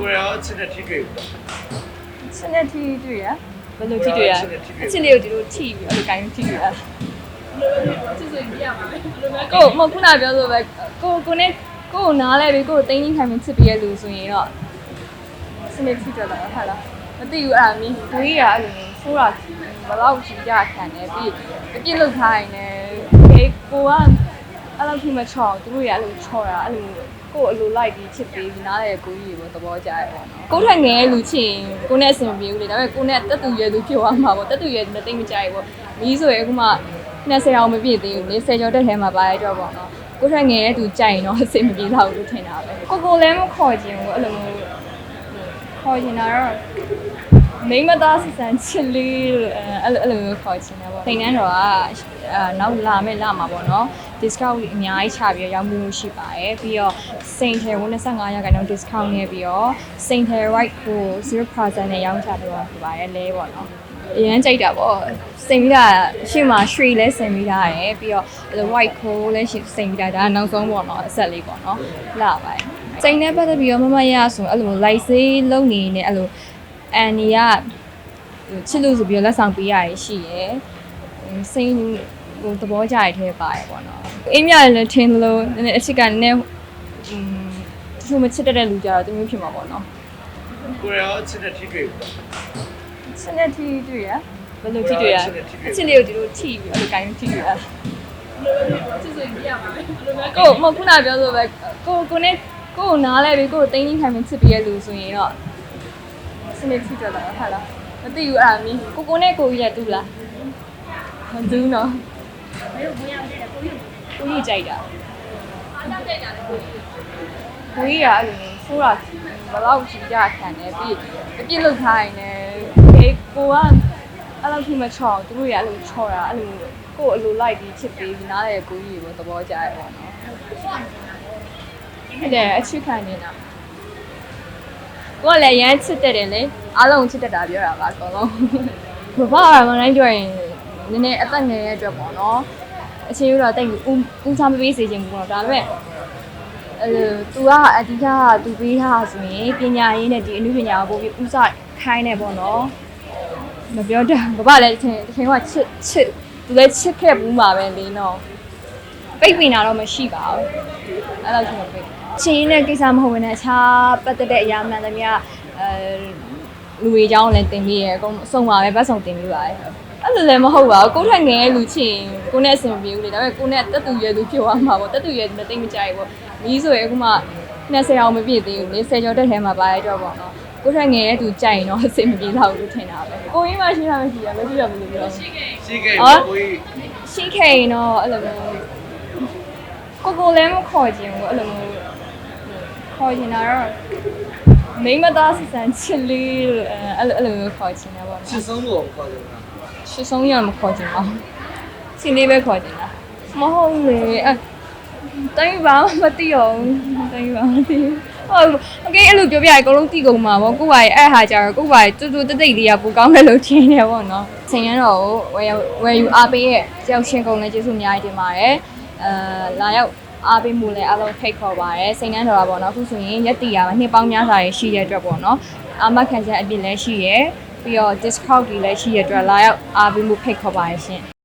ကိုရောအချင်းနဲ့ထိတွေ့ဘူးလားစနေတီတွေ့ရဘယ်လိုတီတွေ့ရအချင်းလေးကိုဒီလိုထိပြီးအဲ့လိုကိုင်းထိတွေ့ရကိုမခုနပြောဆိုပဲကိုကိုနဲ့ကိုကိုနားလဲပြီးကိုကိုတင်းတင်းခိုင်ခိုင်ချစ်ပြီးရလူဆိုရင်တော့စနေထိတွေ့လာဟုတ်လားမသိဘူးအဲ့ဒါမင်းကိုကြီးကအဲ့လိုမျိုးဆိုးတာဘယ်တော့ကြီးကြခံနေပြီးအပြစ်လုပ်ထားရင်လည်းအေးကိုက အဲ့လိုထိမချော်သူတို့ရအဲ့လိုချော်တာအဲ့လိုကိုအလိုလိုက်ပြီးချစ်ပြီးနားလေကိုကြီးကိုသဘောကျရပေါ့နော်ကိုထက်ငယ်လူချင်းကိုနဲ့အဆင်မပြေဘူးလေဒါပေမဲ့ကိုနဲ့တက်တူရဲလူဖြစ်သွားမှာပေါ့တက်တူရဲလူနဲ့တိတ်မကြိုက်ဘူးပေါ့မီးဆိုရင်အခုမှ20အောင်မပြည့်သေးဘူးလေ10ကျော်တက်ထဲမှာပါရတော့ပေါ့နော်ကိုထက်ငယ်တဲ့သူကြိုက်ရင်တော့အဆင်မပြေတော့ဘူးလို့ထင်တာပဲကိုကိုလည်းမခေါ်ခြင်းဘူးအဲ့လိုမျိုး ခေါ်ခြင်းတာတော့မိမသားစစံချစ်လေးလို့အဲ့လိုအဲ့လိုမျိုးခေါ်ချင်တယ်ပေါ့။တင်နန်းတော်ကအာနောက်လာမဲ့လာမှာပေါ့နော် discount အများကြီးချပြီးတော့ရောင်းမှုရှိပါတယ်။ပြီးတော့ Saint Hair 25ရာခိုင်နှုန်း discount နဲ့ပြီးတော့ Saint Hair White ကို0%နဲ့ရောင်းချပေးပါဖြစ်ပါတယ်လဲပေါ့နော်။အရန်ကြိုက်တာပေါ့။စိန်ပြီးတာရှေ့မှာ shri လဲစိန်ပြီးတာရယ်ပြီးတော့အဲ့လို white ကိုလည်းရှေ့စိန်ပြီးတာဒါကနောက်ဆုံးပေါ့နော်အဆက်လေးပေါ့နော်။လာပါတယ်။ စိန်နဲ့ပတ်သက်ပြီးတော့မမရဆိုအဲ့လို light စေးလုံနေနေအဲ့လိုအန်နီကချစ်လို့ဆိုပြီးတော့လက်ဆောင်ပေးရရရှိရယ်စိတ်ဟိုသဘောကြရတဲ့ပါတယ်ပေါ့နော်အင်းမြလည်းထင်းလို့နည်းနည်းအချစ်ကနည်းနည်းอืมတချို့မချစ်တတ်တဲ့လူကြတော့တမျိုးဖြစ်မှာပေါ့နော်ကိုရောအချင်းနဲ့ထိတွေ့ဘူးလားစနေတီတွေ့ရဘယ်လိုတီတွေ့ရအချစ်လေးကိုဒီလိုထိပြီးအဲ့လိုကိုင်းထိတွေ့ရကိုမခုနပြောဆိုပဲကိုကိုနဲ့ ကိုကိုနားလဲပြီးကိုကိုတင်းတင်းခိုင်ခိုင်ချစ်ပြီးရလူဆိုရင်တော့စနေတီတွေ့လာဟုတ်လားမသိဘူးအဲ့ဒါမင်းကိုကိုနဲ့ကိုကြီးရတူလားမတူနော်ကိုကြီးကြိုက်တာကိုကြီးကအဲ့လိုမျိုးဆိုးတာဘယ်တော့ကြီးကြခံနေပြီးအပြစ်လုပ်ထားရင်လည်းအေးကိုကအဲ့လိုထိမချော်သူတို့ရအဲ့လိုချော်တာအဲ့လိုကိုအလိုလိုက်ပြီးချစ်ပြီးနားလေကိုကြီးကိုသဘောကျရပေါ့ နော်အဲ့ဒါအချစ်ခံနေတာကိုကလည်းရမ်းချစ်တဲ့တယ်လေအားလုံးချစ်တဲ့တာပြောတာပါအကုန်လုံးဘဘကမနိုင်ကြရင်နည်းနည်းအသက်ငယ်ရဲ့အတွက်ပေါ့နော်အချင်းရတော့တိတ်ဦးဦးစားမပေးစေချင်ဘူးပေါ့ဒါပေမဲ့အဲသူကအဓိကကသူပေးထားဆိုရင်ပညာရေးနဲ့ဒီအနုပညာကိုပို့ပြီးဦးစားခိုင်းနေပေါ့နော်မပြောတတ်ဘဘလည်းတစ်ချိန်တစ်ချိန်ကချစ်ချစ်သူလည်းချစ်ခဲ့ဘူးမှာပဲလေနော်ပိတ်ပင်တာတော့မရှိပါဘူးအဲ့လိုဆိုတော့ပိတ် ချင်းနဲ့ကိစ္စမဟုတ်ဘဲနဲ့အခြားပတ်သက်တဲ့အရာမှန်သမျှအဲလူတွေအကြောင်းလည်းတင်ပြီးရအကုန်အဆုံးပါပဲဗတ်ဆောင်တင်ပြီးပါတယ်အဲ့လိုလည်းမဟုတ်ပါဘူးကိုယ့်ထက်ငယ်လူချင်းကိုနဲ့အဆင်မပြေဘူးလေဒါပေမဲ့ကိုနဲ့တက်တူရဲလူဖြစ်သွားမှာပေါ့တက်တူရဲလူနဲ့တိတ်မကြိုက်ဘူးပေါ့မီးဆိုရင်အခုမှ20အောင်မပြည့်သေးဘူးလေ10ကျော်တက်ထဲမှာပါရတော့ပေါ့နော်ကိုယ့်ထက်ငယ်တဲ့သူကြိုက်ရင်တော့အဆင်မပြေတော့ဘူးလို့ထင်တာပဲကိုရင်းမရှိတာမရှိတာမရှိရဘူးလို့ပြောရှိခဲ့ဘူးကိုကြီးရှိခဲ့ရင်တော့အဲ့လိုမျိုးကိုကိုလည်းမခေါ်ခြင်းဘူးအဲ့လိုမျိုး ခေါ်ခြင်းတာတော့မိမသားစစံချစ်လေးလို့အဲ့လိုအဲ့လိုမျိုးခေါ်ခြင်းတာပေါ့ ချစ်ဆုံးလို့ခေါ်တယ်လား ရှစ်ဆုံးရမခေါ်ခြင်းပါချင်းလေးပဲခေါ်ခြင်းလားမဟုတ်လေအဲတိုင်းပါမသိအောင်တိုင်းပါမသိဟုတ်โอเคအဲ့လိုပြောပြရအကုန်လုံးသိကုန်မှာပေါ့ကို့ပါရဲ့အဲ့ဟာကြတော့ကို့ပါရဲ့တူတူတိတ်တိတ်လေးကပူကောင်းတယ်လို့ထင်တယ်ပေါ့နော်ဆင်ရမ်းတော့ဝယ်ဝယ်ယူအားပေးရဲ့တယောက်ချင်းကုန်လည်းကျေးဇူးအများကြီးတင်ပါတယ်အဲလာရောက် အားပေးမှုလည်းအားလုံးဖိတ်ခေါ်ပါရယ်စိန်နှန်းတော်တာပေါ့နော်အခုဆိုရင်ရက်တီရမှာနှစ်ပေါင်းများစွာရရှိတဲ့အတွက်ပေါ့နော်အာမခံချက်အပြည့်လည်းရှိရယ်ပြီးတော့ discount တွေလည်းရှိရတဲ့အတွက်လာရောက်အားပေးမှုဖိတ်ခေါ်ပါရရှင်